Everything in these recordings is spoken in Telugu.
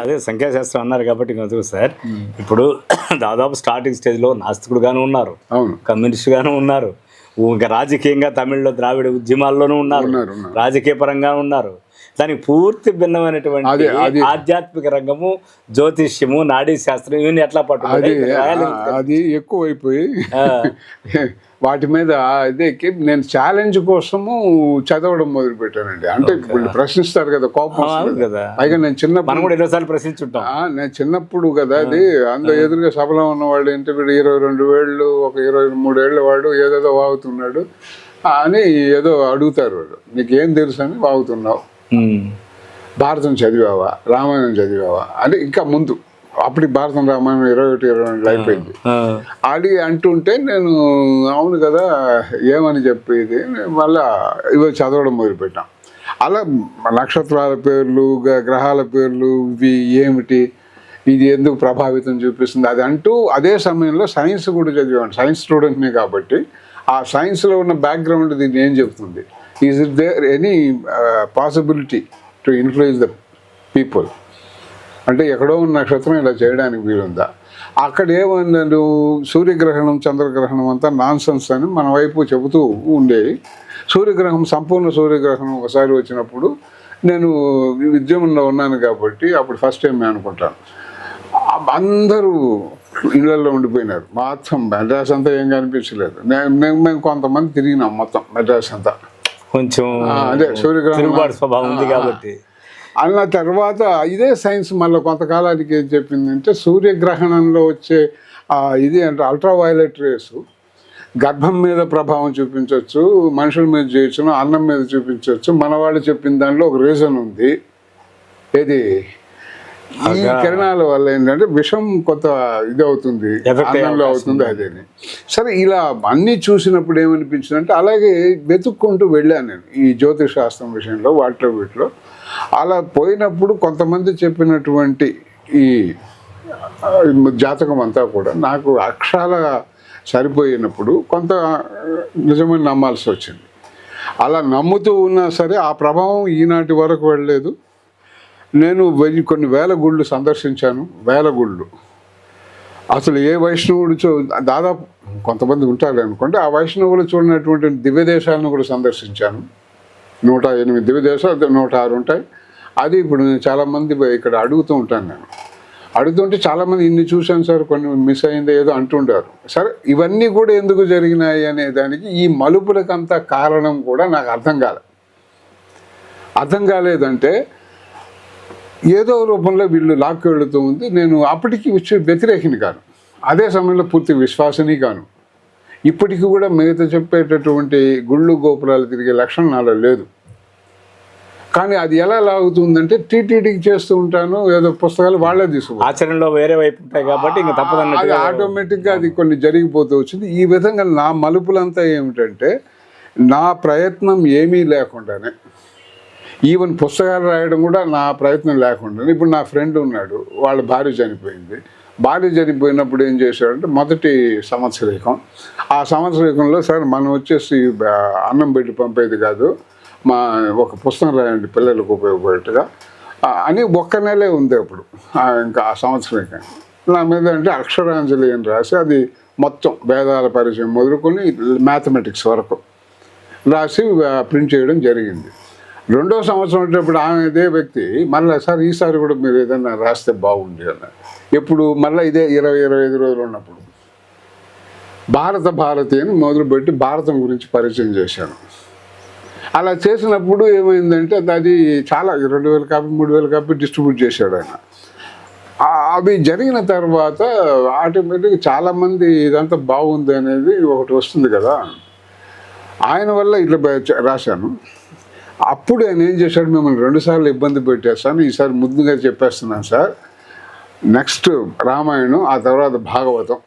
అదే సంఖ్యాశాస్త్రం అన్నారు కాబట్టి ఇంకొంచెం సార్. ఇప్పుడు దాదాపు స్టార్టింగ్ స్టేజ్లో నాస్తికుడుగాను ఉన్నారు. అవును. కమ్యూనిస్ట్ గాను ఉన్నారు ఇంకా రాజకీయంగా తమిళ్ళో ద్రావిడ ఉద్యమాల్లోనూ ఉన్నారు. రాజకీయ పరంగా ఉన్నారు. దానికి పూర్తి భిన్నమైనటువంటి. ఆధ్యాత్మిక రంగము జ్యోతిష్యము నాడీ శాస్త్రం ఇవన్నీ ఎట్లా ఆ, అది ఎక్కువైపోయి వాటి మీద అదే నేను ఛాలెంజ్ కోసము చదవడం మొదలు పెట్టానండి అంటే వీళ్ళు ప్రశ్నిస్తారు కదా కోపం కదా. పైగా నేను చిన్నప్పుడు ప్రశ్నించుంటాం. నేను చిన్నప్పుడు కదా అది అందులో ఎదురుగా సభలో ఉన్న వాళ్ళు ఏంటి వీడు ఇరవై రెండు వేళ్ళు ఒక ఇరవై మూడు ఏళ్ళ వాడు ఏదేదో వాగుతున్నాడు. అని ఏదో అడుగుతారు వాళ్ళు. నీకేం తెలుసు అని వాగుతున్నావు. భారతం చదివావా? రామాయణం చదివావా? అని ఇంకా ముందు. అప్పటి భారతం రామాయణం ఇరవై ఒకటి ఇరవై రెండు అయిపోయింది. అది అంటుంటే నేను అవును కదా ఏమని చెప్పేది? మళ్ళా ఇవి చదవడం మొదలుపెట్టాం. అలా నక్షత్రాల పేర్లు గ్రహాల పేర్లు ఇవి ఏమిటి? ఇది ఎందుకు ప్రభావితం చూపిస్తుంది? అది అంటూ అదే సమయంలో సైన్స్ కూడా చదివాను సైన్స్ స్టూడెంట్నే కాబట్టి ఆ సైన్స్లో ఉన్న బ్యాక్గ్రౌండ్ దీన్ని ఏం చెప్తుంది? Is it there any possibility to influence the people అంటే ఎక్కడో ఉన్న నక్షత్రం ఇలా చేయడానికి వీలుందా? అక్కడ ఏమన్నాడు సూర్యగ్రహణం చంద్రగ్రహణం అంతా నాన్ సెన్స్ అని మన వైపు చెబుతూ ఉండేవి సూర్యగ్రహణం సంపూర్ణ సూర్యగ్రహణం ఒకసారి వచ్చినప్పుడు నేను ఉద్యమంలో ఉన్నాను కాబట్టి అప్పుడు ఫస్ట్ టైం నేను అనుకుంటాను. అందరూ ఇళ్ళలో ఉండిపోయినారు. మొత్తం మెడ్రాస్ అంతా ఏం కనిపించలేదు. నేను నేను- మేము కొంతమంది తిరిగినాం మొత్తం మెడ్రాస్ అంతా. కొంచెం ఆ, అదే సూర్యగ్రహణం తిరుగుబాటు స్వభావం ఉంది కాబట్టి. అన్న తర్వాత ఇదే సైన్స్ మళ్ళీ కొంతకాలానికి ఏం చెప్పిందంటే సూర్యగ్రహణంలో వచ్చే ఇది అంటే అల్ట్రావైలెట్ రేస్. గర్భం మీద ప్రభావం చూపించవచ్చు మనుషుల మీద చేయొచ్చును అన్నం మీద చూపించవచ్చు మన వాళ్ళు చెప్పిన దాంట్లో ఒక రీజన్ ఉంది. ఏది? ఈ కిరణాల వల్ల ఏంటంటే విషం కొంత ఇది అవుతుంది అన్నంలో అవుతుంది అదేని. సరే ఇలా అన్ని చూసినప్పుడు ఏమనిపించింది అంటే అలాగే వెతుక్కుంటూ వెళ్ళాను నేను ఈ జ్యోతిష్ శాస్త్రం విషయంలో వాటిలో వీటిలో. అలా పోయినప్పుడు కొంతమంది చెప్పినటువంటి ఈ జాతకం అంతా కూడా నాకు అక్షరాల సరిపోయినప్పుడు కొంత నిజమని నమ్మాల్సి వచ్చింది. అలా నమ్ముతూ ఉన్నా సరే ఆ ప్రభావం ఈనాటి వరకు వెళ్ళలేదు. నేను వెయ్యి కొన్ని వేల గుళ్ళు సందర్శించాను వేల గుళ్ళు. అసలు ఏ వైష్ణవుడు చూ దాదాపు కొంతమంది ఉంటారు అనుకుంటే ఆ వైష్ణవులు చూడనటువంటి దివ్య దేశాలను కూడా సందర్శించాను. నూట ఎనిమిది దివ్య దేశాలు నూట ఆరు ఉంటాయి. అది ఇప్పుడు నేను చాలామంది ఇక్కడ అడుగుతూ ఉంటాను నేను. అడుగుతుంటే చాలామంది ఇన్ని చూశాను సార్ కొన్ని మిస్ అయింది ఏదో అంటుంటారు సరే ఇవన్నీ కూడా ఎందుకు జరిగినాయి అనే దానికి ఈ మలుపులకంతా కారణం కూడా నాకు అర్థం కాలే. అర్థం కాలేదంటే ఏదో రూపంలో వీళ్ళు లాక్కి వెళుతూ ఉంది. నేను అప్పటికి వచ్చి వ్యతిరేకిని కాను. అదే సమయంలో పూర్తి విశ్వాసని కాను. ఇప్పటికి కూడా మిగతా చెప్పేటటువంటి గుళ్ళు గోపురాలు తిరిగే లక్షణం నాలో లేదు. కానీ అది ఎలా లాగుతుందంటే టీటీడీకి చేస్తూ ఉంటాను ఏదో పుస్తకాలు వాళ్ళే తీసుకుంటారు ఆచరణలో వేరే వైపు ఉంటాయి కాబట్టి ఇంకా అది తప్పదన్నట్టు ఆటోమేటిక్గా అది కొన్ని జరిగిపోతూ వచ్చింది. ఈ విధంగా నా మలుపులంతా ఏమిటంటే నా ప్రయత్నం ఏమీ లేకుండానే ఈవెన్ పుస్తకాలు రాయడం కూడా నా ప్రయత్నం లేకుండా ఇప్పుడు నా ఫ్రెండ్ ఉన్నాడు వాళ్ళ భార్య చనిపోయింది. భార్య చనిపోయినప్పుడు ఏం చేశాడంటే మొదటి సంవత్సరీకం ఆ సంవత్సరీకంలో సార్ మనం వచ్చేసి అన్నం పెట్టి పంపేది కాదు మా ఒక పుస్తకం రాయండి పిల్లలకు ఉపయోగపడేట్టుగా. అని ఒక్క నెలే ఉంది అప్పుడు ఇంకా ఆ సంవత్సరీకం నా మీద అంటే అక్షరాంజలి అని రాసి అది మొత్తం వేదాల పరిచయం మొదలుకొని మ్యాథమెటిక్స్ వరకు రాసి ప్రింట్ చేయడం జరిగింది. రెండో సంవత్సరం వచ్చేటప్పుడు ఆమె ఇదే వ్యక్తి మళ్ళీ సార్ ఈసారి కూడా మీరు ఏదైనా రాస్తే బాగుంది అన్నారు ఎప్పుడు మళ్ళీ ఇదే ఇరవై ఇరవై ఐదు రోజులు ఉన్నప్పుడు. భారత భారతి అని మొదలుపెట్టి భారతం గురించి పరిచయం చేశాను. అలా చేసినప్పుడు ఏమైందంటే అది చాలా రెండు వేల కాపీ మూడు వేల కాపీ డిస్ట్రిబ్యూట్ చేశాడు ఆయన. అవి జరిగిన తర్వాత ఆటోమేటిక్గా చాలామంది ఇదంతా బాగుంది అనేది ఒకటి వస్తుంది కదా. ఆయన వల్ల ఇట్లా రాశాను. అప్పుడు ఆయన ఏం చేశాడు మిమ్మల్ని రెండుసార్లు ఇబ్బంది పెట్టేస్తాను ఈసారి ముందుగా చెప్పేస్తున్నాను సార్. నెక్స్ట్ రామాయణం ఆ తర్వాత భాగవతం.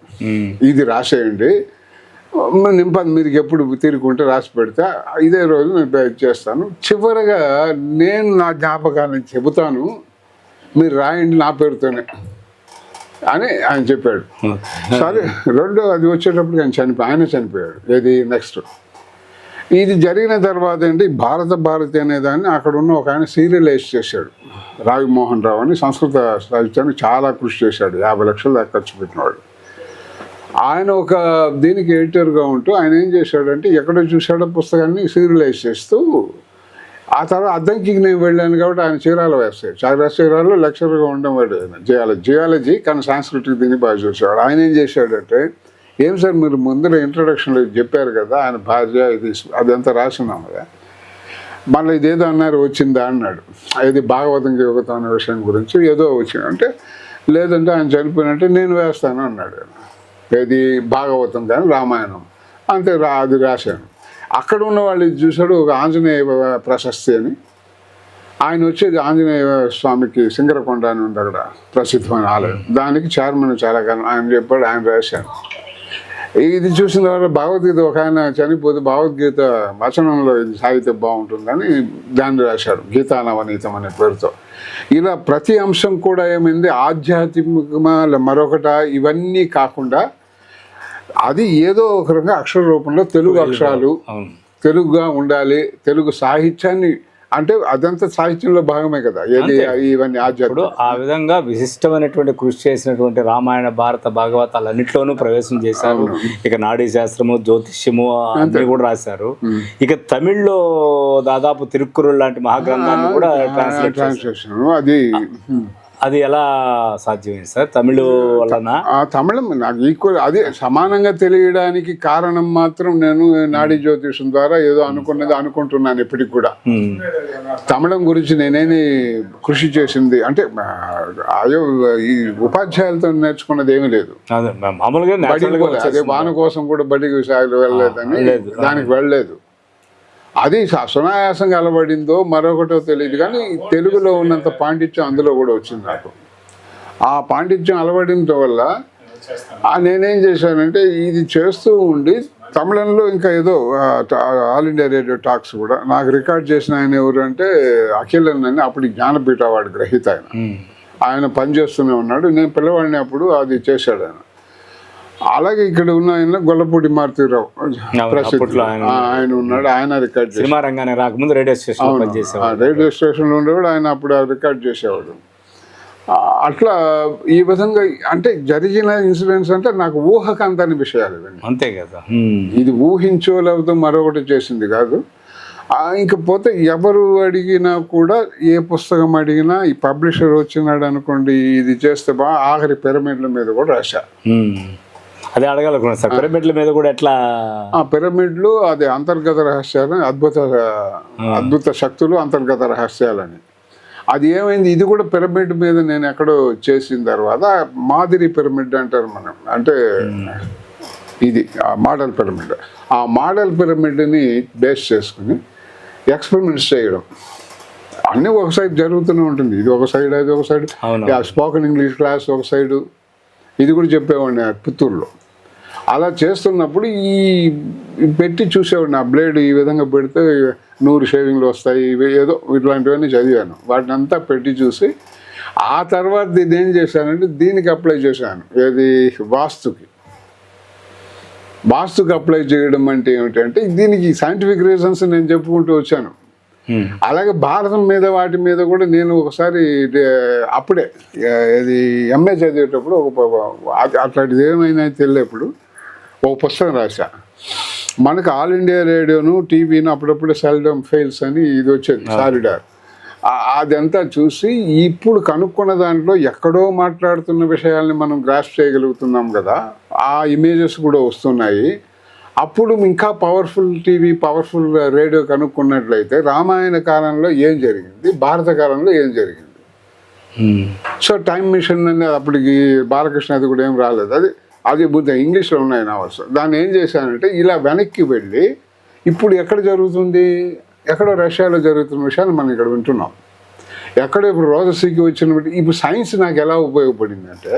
ఇది రాసేయండి. నింపది మీరు ఎప్పుడు తీరుకుంటే రాసి పెడితే ఇదే రోజు నేను చేస్తాను. చివరగా నేను నా జ్ఞాపకాన్ని చెబుతాను మీరు రాయండి నా పేరుతోనే అని ఆయన చెప్పాడు. సరే రెండో అది వచ్చేటప్పుడు ఆయన చనిపోయి ఆయన చనిపోయాడు. ఏది? నెక్స్ట్ ఇది జరిగిన తర్వాత ఏంటి? భారత భారతి అనే దాన్ని అక్కడ ఉన్న ఒక ఆయన సీరియలైజ్ చేశాడు. రావిమోహన్ రావు అని సంస్కృత సాహిత్యానికి చాలా కృషి చేశాడు. యాభై లక్షలు దాకా ఖర్చు పెట్టినవాడు. ఆయన ఒక దీనికి ఎడిటర్గా ఉంటూ ఆయన ఏం చేశాడంటే ఎక్కడో చూశాడో పుస్తకాన్ని సీరియలైజ్ చేస్తూ ఆ తర్వాత అద్దంకి నేను వెళ్ళాను కాబట్టి ఆయన చీరాలు వేస్తాడు చాలా చీరాల్లో లెక్చర్గా ఉండడం వాడు జియాలజీ జియాలజీ కానీ సాంస్కృతిక దీన్ని బాగా చూసేవాడు. ఆయన ఏం చేశాడంటే ఏం సార్ మీరు ముందర ఇంట్రొడక్షన్లో చెప్పారు కదా ఆయన భార్య ఇది అదంతా రాసినాం కదా మళ్ళీ ఇదేదో అన్నారు వచ్చిందా అన్నాడు. ఇది భాగవతం యువతం అనే విషయం గురించి ఏదో వచ్చింది. అంటే లేదంటే ఆయన చనిపోయినట్టే నేను వేస్తాను అన్నాడు. ఇది ఏది? భాగవతం కానీ రామాయణం. అంతే రా అది రాశాను. అక్కడ ఉన్న వాళ్ళు చూశాడు ఒక ఆంజనేయ ప్రశస్తి అని. ఆయన వచ్చేది ఆంజనేయ స్వామికి సింగరకొండ అని ఉంది అక్కడ ప్రసిద్ధమైన ఆలయం. దానికి చైర్మన్ చాలా కాలం ఆయన చెప్పాడు ఆయన రాశాను ఇది చూసిన తర్వాత భగవద్గీత ఒక ఆయన చనిపోతే భగవద్గీత వచనంలో ఇది సాగితే బాగుంటుందని దాన్ని రాశాడు. గీతానవనీతం అనే పేరుతో. ఇలా ప్రతి అంశం కూడా ఏమైంది? ఆధ్యాత్మికమా మరొకట? ఇవన్నీ కాకుండా అది ఏదో ఒక రకంగా అక్షర రూపంలో తెలుగు అక్షరాలు తెలుగుగా ఉండాలి. తెలుగు సాహిత్యాన్ని అంటే అదంతా సాహిత్యంలో భాగమే కదా. ఏది ఇవన్నీ ఇప్పుడు ఆ విధంగా విశిష్టమైనటువంటి కృషి చేసినటువంటి రామాయణ భారత భాగవతాలన్నింటిలోనూ ప్రవేశం చేశారు. ఇక నాడీ శాస్త్రము జ్యోతిష్యము అన్ని కూడా రాశారు. ఇక తమిళ్ళో దాదాపు తిరుక్కురుల్ లాంటి మహాగ్రంథాన్ని కూడా ట్రాన్స్లేట్ అది అది ఎలా సాధ్యమైంది సార్? తమిళ వలన? ఆ తమిళం నాకు ఈక్వల్ అదే సమానంగా తెలియడానికి కారణం మాత్రం నేను నాడీ జ్యోతిషం ద్వారా ఏదో అనుకున్నది అనుకుంటున్నాను ఇప్పటికి కూడా. తమిళం గురించి నేనేమి కృషి చేసింది అంటే అయ్యో ఈ ఉపాధ్యాయులతో నేర్చుకున్నది ఏమీ లేదు. మామూలుగా. అదే వాన కోసం కూడా బడికి వెళ్ళలేదని వెళ్ళలేదు. దానికి వెళ్ళలేదు. అది సునాయాసంగా అలవడిందో మరొకటో తెలియదు కానీ తెలుగులో ఉన్నంత పాండిత్యం అందులో కూడా వచ్చింది నాకు. ఆ పాండిత్యం అలవడించడం వల్ల నేనేం చేశానంటే ఇది చేస్తూ ఉండి తమిళంలో ఇంకా ఏదో ఆల్ ఇండియా రేడియో టాక్స్ కూడా నాకు రికార్డ్ చేసిన ఆయన ఎవరు అంటే అఖిలన్ అని అప్పుడు జ్ఞానపీఠ అవార్డు గ్రహీత ఆయన. ఆయన పనిచేస్తూనే ఉన్నాడు. నేను పిల్లవాడిని అప్పుడు అది చేశాడు ఆయన. అలాగే ఇక్కడ ఉన్న ఆయన గొల్లపూడి మారుతీరావు ఆయన ఉన్నాడు. ఆయన రికార్డ్ సినిమా రంగానికి రాకముందు రేడియో స్టేషన్ రేడియో స్టేషన్లో ఉండేవాడు ఆయన అప్పుడు రికార్డ్ చేసేవాడు. అట్లా ఈ విధంగా అంటే జరిగిన ఇన్సిడెంట్స్ అంటే నాకు ఊహకు అందని విషయాలు ఇవన్నీ. అంతే కదా ఇది ఊహించో లేకపోతే మరొకటి చేసింది కాదు. ఆ, ఇంక పోతే ఎవరు అడిగినా కూడా ఏ పుస్తకం అడిగినా ఈ పబ్లిషర్ వచ్చినాడు అనుకోండి ఇది చేస్తే బాగా ఆఖరి పిరమిడ్ల మీద కూడా రాశా. అదే అడగాలనుకున్నాను సార్. పిరమిడ్ల మీద కూడా ఎట్లా ఆ పిరమిడ్లు అది అంతర్గత రహస్యాలు అద్భుత అద్భుత శక్తులు అంతర్గత రహస్యాలని. అది ఏమైంది? ఇది కూడా పిరమిడ్ మీద నేను ఎక్కడో చేసిన తర్వాత మాదిరి పిరమిడ్ అంటారు మనం. అంటే ఇది ఆ మోడల్ పిరమిడ్. ఆ మోడల్ పిరమిడ్ని బేస్ చేసుకుని ఎక్స్పెరిమెంట్స్ చేయడం. అన్నీ ఒక సైడ్ జరుగుతూనే ఉంటుంది. ఇది ఒక సైడ్ అది ఒక సైడ్. స్పోకెన్ ఇంగ్లీష్ క్లాస్ ఒక సైడు. ఇది కూడా చెప్పేవాడిని ఆ పుత్తూరులో. అలా చేస్తున్నప్పుడు ఈ పెట్టి చూసేవాడిని ఆ బ్లేడ్ ఈ విధంగా పెడితే నూరు షేవింగ్లు వస్తాయి ఇవి ఏదో ఇట్లాంటివన్నీ చదివాను. వాటిని అంతా పెట్టి చూసి ఆ తర్వాత దీన్ని ఏం చేశానంటే దీనికి అప్లై చేశాను ఏది వాస్తుకి. వాస్తుకి అప్లై చేయడం అంటే ఏమిటంటే దీనికి సైంటిఫిక్ రీజన్స్ నేను చెప్పుకుంటూ వచ్చాను. అలాగే భారతం మీద వాటి మీద కూడా నేను ఒకసారి అప్పుడే ఇది ఎంఏ చదివేటప్పుడు ఒక అట్లాంటిది ఏమైనా తెలియప్పుడు ఒక పుస్తకం రాశా. మనకు ఆల్ ఇండియా రేడియోను టీవీను అప్పుడప్పుడు సెల్డమ్ ఫెయిల్స్ అని ఇది వచ్చేది సాలిడార్ ఆ- అదంతా చూసి ఇప్పుడు కనుక్కున్న దాంట్లో ఎక్కడో మాట్లాడుతున్న విషయాల్ని మనం గ్రాస్ చేయగలుగుతున్నాం కదా ఆ ఇమేజెస్ కూడా వస్తున్నాయి. అప్పుడు ఇంకా పవర్ఫుల్ టీవీ పవర్ఫుల్ రేడియో కనుక్కున్నట్లయితే రామాయణ కాలంలో ఏం జరిగింది భారత కాలంలో ఏం జరిగింది? సో టైం మిషన్ అనేది అప్పటికి బాలకృష్ణ అది కూడా ఏం రాలేదు. అది అది బుద్ధ ఇంగ్లీష్లో ఉన్నాయి నావల్స్ దాన్ని ఏం చేశానంటే ఇలా వెనక్కి వెళ్ళి ఇప్పుడు ఎక్కడ జరుగుతుంది? ఎక్కడో రష్యాలో జరుగుతున్న విషయాన్ని మనం ఇక్కడ వింటున్నాం. ఎక్కడ ఇప్పుడు రోజసీకి వచ్చిన ఇప్పుడు సైన్స్ నాకు ఎలా ఉపయోగపడింది అంటే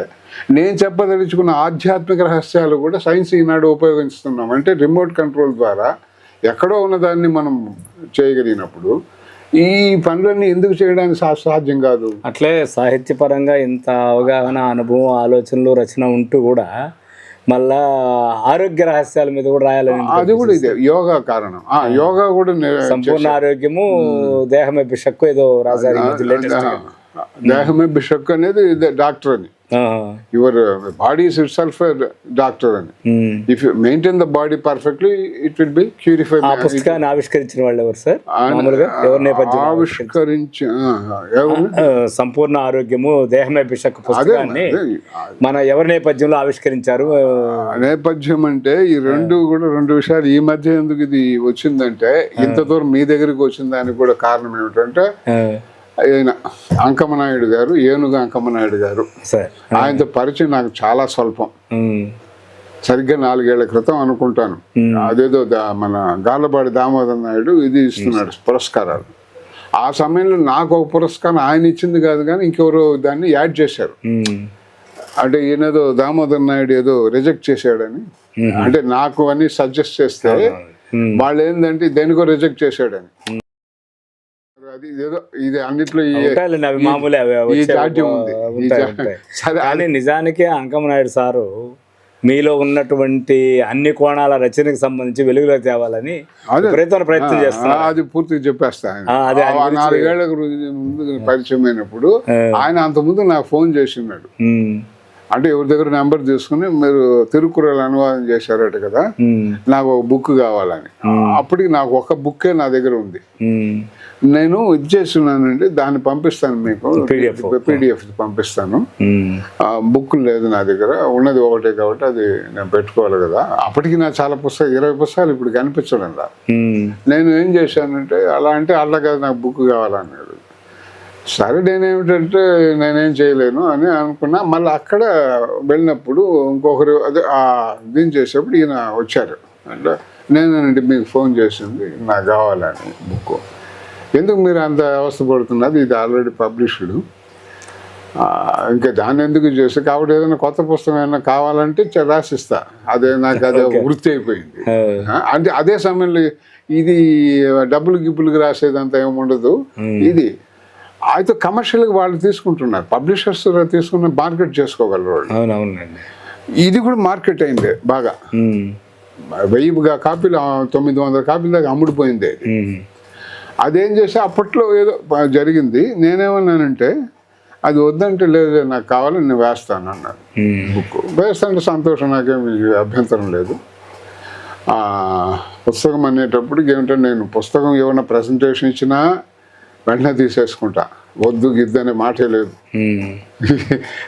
నేను చెప్పదలుచుకున్న ఆధ్యాత్మిక రహస్యాలు కూడా సైన్స్ ఈనాడు ఉపయోగిస్తున్నాం. అంటే రిమోట్ కంట్రోల్ ద్వారా ఎక్కడో ఉన్నదాన్ని మనం చేయగలిగినప్పుడు ఈ పనులన్నీ ఎందుకు చేయడానికి సాధ్యం కాదు అట్లే సాహిత్యపరంగా ఇంత అవగాహన అనుభవం ఆలోచనలు రచన ఉంటూ కూడా మళ్ళా ఆరోగ్య రహస్యాల మీద కూడా రాయాలని. అది కూడా ఇదే యోగా కారణం ఆ యోగా కూడా సంపూర్ణ ఆరోగ్యము దేహమే బిషక్కు ఏదో రాశారు. దేహమే బిషక్ అనేది ఇదే డాక్టర్ అని. Your body is itself doctor అని. If you maintain the body perfectly it will be curify ఆ పుస్తకాన్ని ఆవిష్కరించిన వాళ్ళు ఎవరు సార్? మామూలుగా ఎవరి నేపథ్యం ఆవిష్కరించి సంపూర్ణ ఆరోగ్యము దేహమే బిషక్ పుస్తకాన్ని. మన ఎవరి నేపథ్యంలో ఆవిష్కరించారు? నేపథ్యం అంటే ఈ రెండు కూడా రెండు విషయాలు ఈ మధ్య ఎందుకు ఇది వచ్చిందంటే ఇంత దూరం మీ దగ్గరికి వచ్చిన దానికి కూడా కారణం ఏమిటంటే ఆయన అంకమనాయుడు గారు ఏనుగు అంకమనాయుడు గారు. ఆయనతో పరిచయం నాకు చాలా స్వల్పం. సరిగ్గా నాలుగేళ్ళ క్రితం అనుకుంటాను. అదేదో మన గాలబాడి దామోదర్ నాయుడు ఇది ఇస్తున్నాడు పురస్కారాలు. ఆ సమయంలో నాకు ఒక పురస్కారం ఆయన ఇచ్చింది కాదు కానీ ఇంకెవరో దాన్ని యాడ్ చేశారు. అంటే ఈయనేదో దామోదర్ నాయుడు ఏదో రిజెక్ట్ చేశాడని. అంటే నాకు అని సజెస్ట్ చేస్తే. వాళ్ళు ఏంటంటే దేనికో రిజెక్ట్ చేశాడని. అది ఏదో ఇది అన్నిట్లో ఈ ఉంటాయిలేండి, అవి మామూలే అవి కానీ నిజానికి అంకమనాయుడు సారు మీలో ఉన్నటువంటి అన్ని కోణాల రచనకు సంబంధించి వెలుగులో తేవాలని. విపరీతమైన ప్రయత్నం చేస్తున్నారు ఆ, అది పూర్తిగా చెప్పేస్తా ఆయన. ఆ, అదే ఆయన ఆ నాలుగేళ్ళ ముందు పరిచయం అయినప్పుడు ఆయన అంత ముందు నాకు ఫోన్ చేసినాడు. అంటే ఎవరి దగ్గర నెంబర్ తీసుకుని మీరు తిరుకురల్ అనువాదం చేశారట కదా. నాకు ఒక బుక్ కావాలని. అప్పటికి నాకు ఒక బుక్కే నా దగ్గర ఉంది. నేను ఇది చేస్తున్నానండి దాన్ని పంపిస్తాను మీకు. పీడిఎఫ్ పంపిస్తాను. బుక్ లేదు నా దగ్గర ఉన్నది ఒకటే కాబట్టి అది నేను పెట్టుకోవాలి కదా. అప్పటికి నా చాలా పుస్తకాలు ఇరవై పుస్తకాలు ఇప్పుడు కనిపించడం. నేను ఏం చేశానంటే అలా అంటే అలా కదా నాకు బుక్ కావాలన్నాడు సరే నేనేమిటంటే నేనేం చేయలేను అని అనుకున్నా. మళ్ళీ అక్కడ వెళ్ళినప్పుడు ఇంకొకరు అదే ఆ దీని చేసేప్పుడు ఈయన వచ్చారు. అంటే నేనండి మీకు ఫోన్ చేసింది నాకు కావాలని బుక్. ఎందుకు మీరు అంత అవస్థ పడుతున్నది ఇది ఆల్రెడీ పబ్లిష్డ్. ఇంకా దాన్ని ఎందుకు చేస్తే కాబట్టి ఏదైనా కొత్త పుస్తకం ఏమైనా కావాలంటే రాసిస్తా. అదే నాకు అదే వృత్తి అయిపోయింది. అంటే అదే సమయంలో ఇది డబ్బులు గిబ్బులకు రాసేదంతా ఏముండదు. ఇది అయితే కమర్షియల్గా వాళ్ళు తీసుకుంటున్నారు. పబ్లిషర్స్ తీసుకున్న మార్కెట్ చేసుకోగలరు వాళ్ళు అవునవునండి. ఇది కూడా మార్కెట్ అయింది బాగా. ఉమ్. వెయ్యి గా- కాపీలు తొమ్మిది వందల కాపీల దాకా అమ్ముడిపోయింది అది. చేస్తే అప్పట్లో ఏదో జరిగింది. నేనేమన్నానంటే అది వద్దంటే లేదు నాకు కావాలని నేను వేస్తాను అన్నారు. ఉమ్. బుక్. వేస్తుంటే సంతోషం నాకేమి అభ్యంతరం లేదు. పుస్తకం అనేటప్పటికి ఏమిటంటే నేను పుస్తకం ఏమైనా ప్రజెంటేషన్ ఇచ్చినా వెంటనే తీసేసుకుంటా. వద్దు గిద్దు అనే మాటే లేదు. ఉమ్.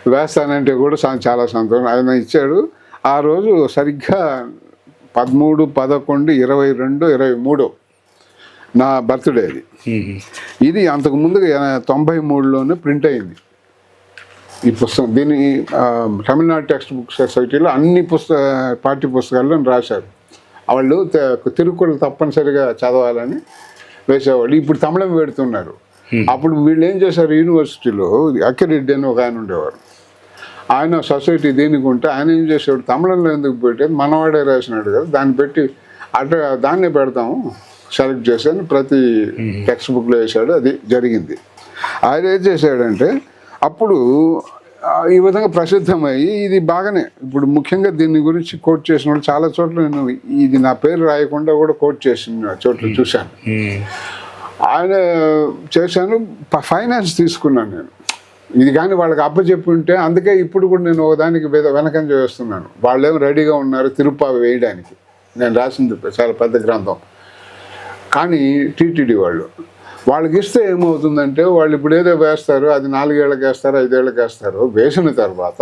వేస్తానంటే కూడా చాలా సంతోషం. ఆయన ఇచ్చాడు. ఆ రోజు సరిగ్గా పదమూడు పదకొండు ఇరవై రెండు ఇరవై మూడు నా బర్త్డే అది. ఉమ్. ఇది అంతకు ముందు తొంభై మూడులోనే ప్రింట్ అయింది. ఈ పుస్తకం దీన్ని తమిళనాడు టెక్స్ట్ బుక్ సొసైటీలో అన్ని పుస్తక పాఠ్య పుస్తకాల్లో రాశారు. వాళ్ళు తె- తిరుక్కులు తప్పనిసరిగా చదవాలని వేసేవాళ్ళు. ఇప్పుడు తమిళం పెడుతున్నారు. అప్పుడు వీళ్ళు ఏం చేశారు? యూనివర్సిటీలో అక్కిరెడ్డి అని ఒక ఆయన ఉండేవారు. ఆయన సొసైటీ దీనికి ఉంటే ఆయన ఏం చేసాడు తమిళంలో ఎందుకు పెట్టేది మనవాడే రాసినాడు కదా దాన్ని పెట్టి అట్లా దాన్నే పెడతాము సెలెక్ట్ చేశాను ప్రతి టెక్స్ట్ బుక్లో వేసాడు. అది జరిగింది. ఆయన ఏం చేశాడంటే అప్పుడు ఈ విధంగా ప్రసిద్ధమయ్యి ఇది బాగానే. ఇప్పుడు ముఖ్యంగా దీని గురించి కోట్ చేసిన వాళ్ళు చాలా చోట్ల నేను ఇది నా పేరు రాయకుండా కూడా కోట్ చేసిన చోట్ల చూశాను. ఆయన చేశాను ఫైనాన్స్ తీసుకున్నాను నేను. ఇది కానీ వాళ్ళకి అప్పచెప్పి ఉంటే అందుకే ఇప్పుడు కూడా నేను ఒకదానికి వె- వెనకంజ వేస్తున్నాను వాళ్ళేమో రెడీగా ఉన్నారు తిరుపతి వేయడానికి. నేను రాసింది చాలా పెద్ద గ్రంథం. కానీ టీటీడీ వాళ్ళు వాళ్ళకి ఇస్తే ఏమవుతుందంటే వాళ్ళు ఇప్పుడు ఏదో వేస్తారు అది నాలుగేళ్ళకి వేస్తారు ఐదేళ్ళకి వేస్తారు. వేసిన తర్వాత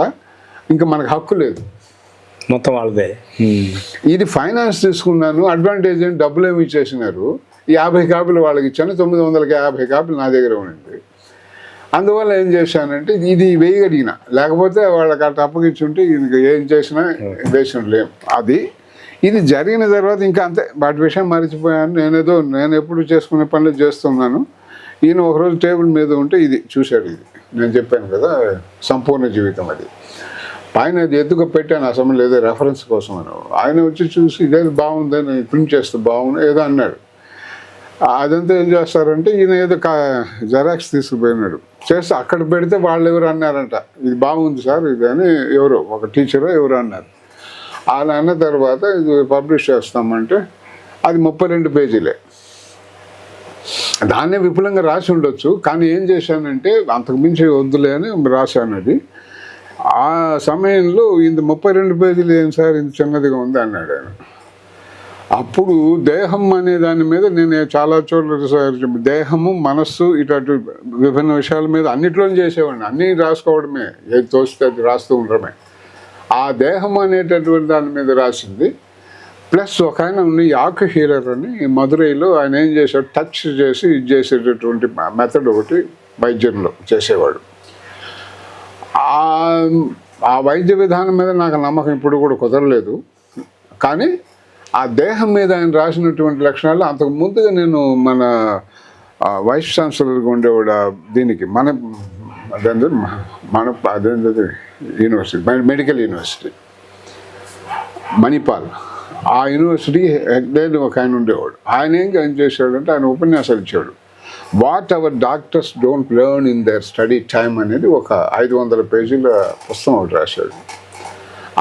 ఇంకా మనకు హక్కు లేదు. మొత్తం వాళ్ళదే. ఇది ఫైనాన్స్ తీసుకున్నాను అడ్వాంటేజ్ అని డబ్బులు ఏమి ఇచ్చేసినారు. యాభై కాపీలు వాళ్ళకి ఇచ్చాను తొమ్మిది వందలకి యాభై కాపీలు నా దగ్గర ఉండింది. అందువల్ల ఏం చేశానంటే ఇది వేయగలిగిన. లేకపోతే వాళ్ళకి అట్లా అప్పగించుంటే ఈయనకి ఏం చేసినా వేసిన లేం అది ఇది జరిగిన తర్వాత ఇంకా అంతే. వాటి విషయం మర్చిపోయాను. నేనేదో నేను ఎప్పుడు చేసుకునే పనులు చేస్తున్నాను. ఈయన ఒకరోజు టేబుల్ మీద ఉంటే ఇది చూశాడు ఇది. నేను చెప్పాను కదా సంపూర్ణ జీవితం అది. ఆయన అది ఎత్తుకు పెట్టాను అసెంబ్లీ ఏదో రెఫరెన్స్ కోసం అని. ఆయన వచ్చి చూసి ఇదేది బాగుందని ప్రింట్ చేస్తే బాగుంది ఏదో అన్నాడు. అదంతా ఏం చేస్తారంటే ఈయన ఏదో కా జెరాక్స్ తీసుకుపోయినాడు. చేస్తే అక్కడ పెడితే వాళ్ళు ఎవరు అన్నారంట. ఇది బాగుంది సార్ ఇది అని ఎవరో ఒక టీచరు ఎవరు అన్నారు. అలా అన్న తర్వాత ఇది పబ్లిష్ చేస్తామంటే అది ముప్పై రెండు పేజీలే. దాన్నే విపులంగా రాసి ఉండొచ్చు కానీ ఏం చేశానంటే అంతకు మించి వద్దులే అని రాశాను అది. ఆ సమయంలో ఇది ముప్పై రెండు పేజీలు ఏం సార్ ఇంత చిన్నదిగా ఉంది అన్నాడు ఆయన. అప్పుడు దేహం అనే దాని మీద నేను చాలా చోట్ల దేహము మనస్సు ఇటు విభిన్న విషయాల మీద అన్నిట్లో చేసేవాడిని అన్నీ రాసుకోవడమే. ఏది తోస్తే అది రాస్తూ ఉండడమే. ఆ దేహం అనేటటువంటి దాని మీద రాసింది. ప్లస్ ఒక ఆయన ఉంది యాక్ హీలర్ అని మదురైలో ఆయన ఏం చేశాడు? టచ్ చేసి ఇది చేసేటటువంటి మెథడ్ ఒకటి వైద్యంలో చేసేవాడు. ఆ- వైద్య విధానం మీద నాకు నమ్మకం ఇప్పుడు కూడా కుదరలేదు. కానీ ఆ దేహం మీద ఆయన రాసినటువంటి లక్షణాలు అంతకు ముందుగా నేను మన వైస్ ఛాన్సలర్గా ఉండేవాడు దీనికి. మన అదే మన అదేంటి యూనివర్సిటీ మెడికల్ యూనివర్సిటీ మణిపాల్ ఆ యూనివర్సిటీ హెడ్ ఒక ఆయన ఉండేవాడు. ఆయన ఏం ఏం చేశాడంటే ఆయన ఉపన్యాసాలు ఇచ్చాడు. What our doctors don't learn in their study time అనేది ఒక ఐదు వందల పేజీల పుస్తకం ఒకటి రాశాడు.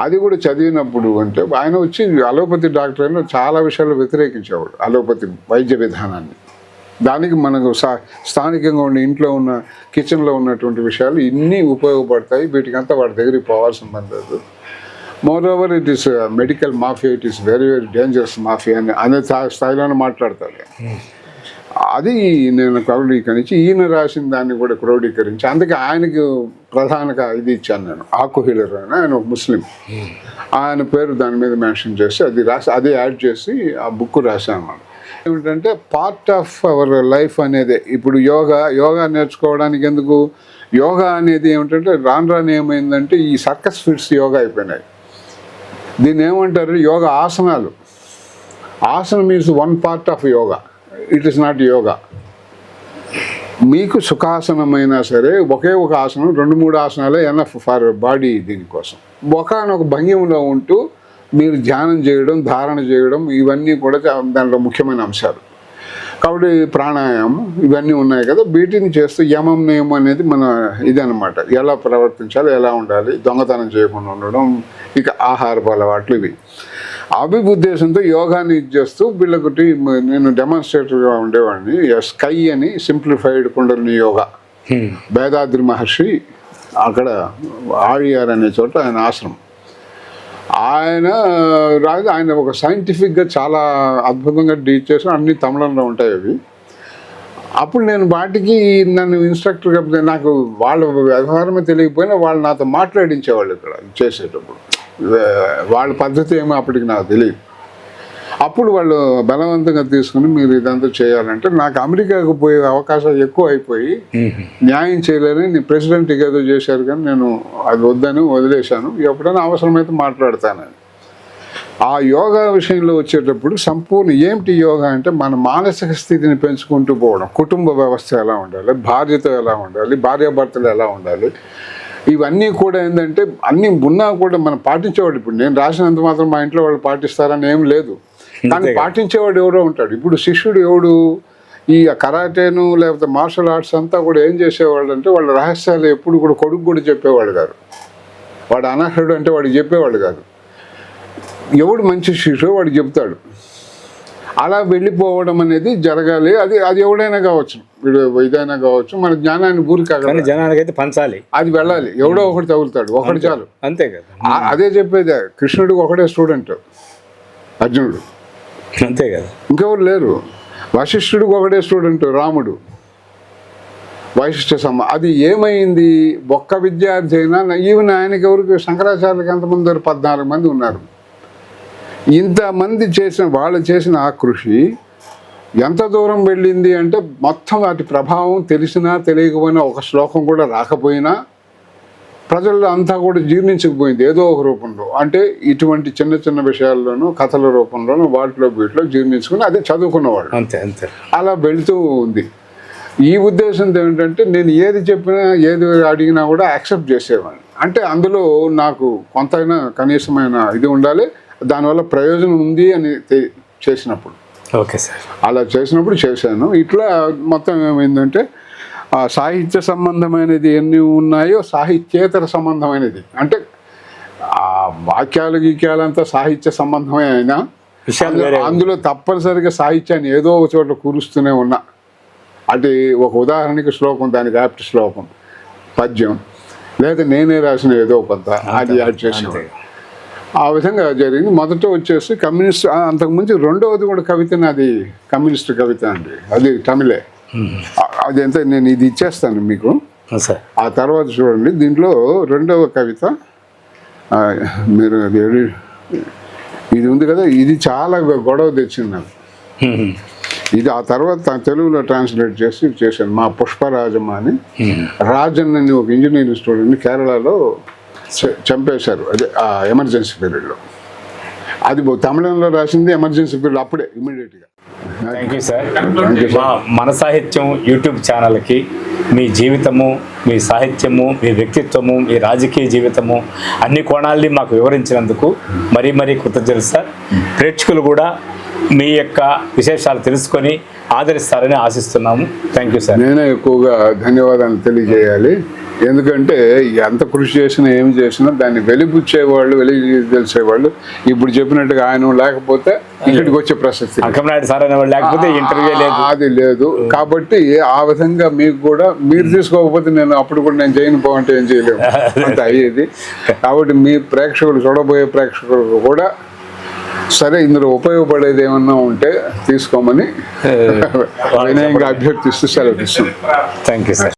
అది కూడా చదివినప్పుడు అంటే ఆయన వచ్చి అలోపతి డాక్టర్ అయినా చాలా విషయాలు వ్యతిరేకించేవాడు అలోపతి వైద్య విధానాన్ని. దానికి మనకు సా స్థానికంగా ఉన్న ఇంట్లో ఉన్న కిచెన్లో ఉన్నటువంటి విషయాలు ఇన్ని ఉపయోగపడతాయి. వీటికంతా వాడి దగ్గరికి పోవాల్సిన పని లేదు. Moreover it is medical mafia it is very very dangerous mafia అని అనే స్థా- స్థాయిలోనే మాట్లాడతారు. అది నేను క్రోడీకరించి ఈయన రాసిన దాన్ని కూడా క్రోడీకరించి అందుకే ఆయనకు ప్రధానంగా ఇది ఇచ్చాను నేను. ఆకు హీలర్ అని ఆయన ఒక ముస్లిం. ఆయన పేరు దాని మీద మెన్షన్ చేసి అది రాసి అది యాడ్ చేసి ఆ బుక్ రాశాను అన్నమాట. ఏమిటంటే పార్ట్ ఆఫ్ అవర్ లైఫ్ అనేది. ఇప్పుడు యోగా యోగా నేర్చుకోవడానికి ఎందుకు? యోగా అనేది ఏమిటంటే రాను రాను ఏమైందంటే ఈ సర్కస్ ఫిట్స్ యోగా అయిపోయినాయి. దీన్ని ఏమంటారు? యోగా ఆసనాలు. ఆసనం means one part of yoga. It is not yoga. మీకు సుఖాసనమైనా సరే ఒకే ఒక ఆసనం రెండు మూడు ఆసనాలే ఎన్ఎఫ్ ఫర్ బాడీ దీనికోసం. ఒకనొక భంగిమలో ఉంటూ మీరు ధ్యానం చేయడం ధారణ చేయడం ఇవన్నీ కూడా దాంట్లో ముఖ్యమైన అంశాలు. కాబట్టి ప్రాణాయామం ఇవన్నీ ఉన్నాయి కదా వీటిని చేస్తూ యమం నియమం అనేది మన ఇదనమాట ఎలా ప్రవర్తించాలి ఎలా ఉండాలి దొంగతనం చేయకుండా ఉండడం ఇక ఆహారపు అలవాట్లు ఇవి. అవి ఉద్దేశంతో యోగాని ఇది చేస్తూ వీళ్ళకొట్టి మ- నేను డెమాన్స్ట్రేటర్గా ఉండేవాడిని స్కై అని సింప్లిఫైడ్ కుండలిని యోగా. వేదాద్రి మహర్షి అక్కడ ఆడియార్ అనే చోట ఆయన ఆశ్రమం. ఆయన రాజు ఆయన ఒక సైంటిఫిక్గా చాలా అద్భుతంగా డీచ్ చేసిన అన్ని తమిళంలో ఉంటాయి అవి. అప్పుడు నేను వాటికి నన్ను ఇన్స్ట్రక్టర్ నాకు వాళ్ళ వ్యవహారమే తెలియకపోయినా వాళ్ళు నాతో మాట్లాడించేవాళ్ళు ఇక్కడ చేసేటప్పుడు. వాళ్ళ పద్ధతి ఏమో అప్పటికి నాకు తెలియదు. అప్పుడు వాళ్ళు బలవంతంగా తీసుకుని మీరు ఇదంతా చేయాలంటే నాకు అమెరికాకు పోయే అవకాశాలు ఎక్కువ అయిపోయి న్యాయం చేయలేని నీ ప్రెసిడెంట్ ఏదో చేశారు కానీ నేను అది వద్దని వదిలేశాను. ఎప్పుడైనా అవసరమైతే మాట్లాడతానని ఆ యోగా విషయంలో వచ్చేటప్పుడు సంపూర్ణ ఏమిటి యోగా అంటే మన మానసిక స్థితిని పెంచుకుంటూ పోవడం. కుటుంబ వ్యవస్థ ఎలా ఉండాలి? భార్యతో ఎలా ఉండాలి? భార్యాభర్తలు ఎలా ఉండాలి? ఇవన్నీ కూడా ఏంటంటే అన్నీ ఉన్నా కూడా మనం పాటించేవాడు ఇప్పుడు నేను రాసినంత మాత్రం మా ఇంట్లో వాళ్ళు పాటిస్తారని ఏం లేదు. కానీ పాటించేవాడు ఎవరో ఉంటాడు. ఇప్పుడు శిష్యుడు ఎవడు? ఈ కరాటేను లేకపోతే మార్షల్ ఆర్ట్స్ అంతా కూడా ఏం చేసేవాళ్ళు అంటే వాళ్ళ రహస్యాలు ఎప్పుడు కూడా కొడుకు కూడా చెప్పేవాడు కాదు. వాడు అనర్హుడు అంటే వాడికి చెప్పేవాడు కాదు. ఎవడు మంచి శిష్యుడు వాడు చెప్తాడు. అలా వెళ్ళిపోవడం అనేది జరగాలి. అది అది ఎవడైనా కావచ్చు. వీడు ఇదైనా కావచ్చు. మన జ్ఞానాన్ని ఊరికి కానీ జనానికైతే పంచాలి. అది వెళ్ళాలి. ఎవడో ఒకటి తగులుతాడు. ఒకటి చాలు. అంతే కదా. అదే చెప్పేది. కృష్ణుడికి ఒకటే స్టూడెంట్ అర్జునుడు. అంతే కదా ఇంకెవరు లేరు. వశిష్ఠుడికి ఒకటే స్టూడెంట్ రాముడు. వైశిష్ట సమ అది ఏమైంది? ఒక్క విద్యార్థి అయినా ఈవెన్ ఆయనకి ఎవరికి శంకరాచార్యులకి ఎంతమంది పద్నాలుగు మంది ఉన్నారు. ఇంతమంది చేసిన వాళ్ళు చేసిన ఆ కృషి ఎంత దూరం వెళ్ళింది అంటే మొత్తం వాటి ప్రభావం తెలిసినా తెలియకపోయినా ఒక శ్లోకం కూడా రాకపోయినా ప్రజల్లో అంతా కూడా జీర్ణించకపోయింది ఏదో ఒక రూపంలో. అంటే ఇటువంటి చిన్న చిన్న విషయాల్లోనూ కథల రూపంలోనూ వాటిలో వీటిలో జీర్ణించుకుని అదే చదువుకున్నవాళ్ళు. అంతే అంతే. అలా వెళుతూ ఉంది. ఈ ఉద్దేశంతో ఏంటంటే నేను ఏది చెప్పినా ఏది అడిగినా కూడా యాక్సెప్ట్ చేసేవాడిని. అంటే అందులో నాకు కొంతైనా కనీసమైన ఇది ఉండాలి దానివల్ల ప్రయోజనం ఉంది అని చేసినప్పుడు. Okay sir. అలా చేసినప్పుడు చేశాను. ఇట్లా మొత్తం ఏమైందంటే సాహిత్య సంబంధమైనది ఎన్ని ఉన్నాయో సాహిత్యేతర సంబంధమైనది. అంటే ఆ వాక్యాలు గీక్యాలంతా సాహిత్య సంబంధమే అయినా అందులో తప్పనిసరిగా సాహిత్యాన్ని ఏదో ఒక చోట కూరుస్తూనే ఉన్నా. అది ఒక ఉదాహరణకి శ్లోకం దానికి యాప్ట్ శ్లోకం పద్యం లేదా నేనే రాసిన ఏదో కొంత అది యాడ్ చేసేవాడు. ఆ విధంగా జరిగింది. మొదట వచ్చేసి కమ్యూనిస్ట్ అంతకుముందు రెండవది కూడా కవిత నాది కమ్యూనిస్ట్ కవిత అండి అది తమిళే. ఆ- అది ఎంత నేను ఇది ఇచ్చేస్తాను మీకు. సార్. ఆ తర్వాత చూడండి దీంట్లో రెండవ కవిత మీరు ఇది ఉంది కదా ఇది చాలా గొడవ తెచ్చింది నాకు. ఇది ఆ తర్వాత తెలుగులో ట్రాన్స్లేట్ చేసి చేశాను మా పుష్పరాజమ్మ అని రాజన్ అని ఒక ఇంజనీరింగ్ స్టూడెంట్ని కేరళలో చంపేశారు అదే ఆ ఎమర్జెన్సీ పీరియడ్లో అది తమిళంలో రాసింది ఎమర్జెన్సీ పీరియడ్ అప్పుడే ఇమీడియట్గా థ్యాంక్ యూ సార్ మా మన సాహిత్యం యూట్యూబ్ ఛానల్కి మీ జీవితము మీ సాహిత్యము మీ వ్యక్తిత్వము మీ రాజకీయ జీవితము అన్ని కోణాల్ని మాకు వివరించినందుకు మరీ మరీ కృతజ్ఞతలు సార్ ప్రేక్షకులు కూడా మీ యొక్క విశేషాలు తెలుసుకొని ఆదరిస్తారని ఆశిస్తున్నాము. థ్యాంక్ యూ సార్ నేనే ఎక్కువగా ధన్యవాదాలు తెలియజేయాలి. ఎందుకంటే ఎంత కృషి చేసినా ఏమి చేసినా దాన్ని వెలిపుచ్చేవాళ్ళు వెలిగి తెలిసేవాళ్ళు ఇప్పుడు చెప్పినట్టుగా ఆయన లేకపోతే ఇక్కడికి వచ్చే ప్రసక్తి అనేవాళ్ళు లేకపోతే ఇంటర్వ్యూ లేదు. అది లేదు. కాబట్టి ఆ విధంగా మీకు కూడా మీరు తీసుకోకపోతే నేను అప్పుడు కూడా నేను చేయను పోవంటే ఏం చేయలేము. అంత అయ్యేది. కాబట్టి మీ ప్రేక్షకులు చూడబోయే ప్రేక్షకులు కూడా సరే ఇందులో ఉపయోగపడేది ఏమన్నా ఉంటే తీసుకోమని వినయంగా అభ్యర్థిస్తూ సెలవు థ్యాంక్ యూ సార్.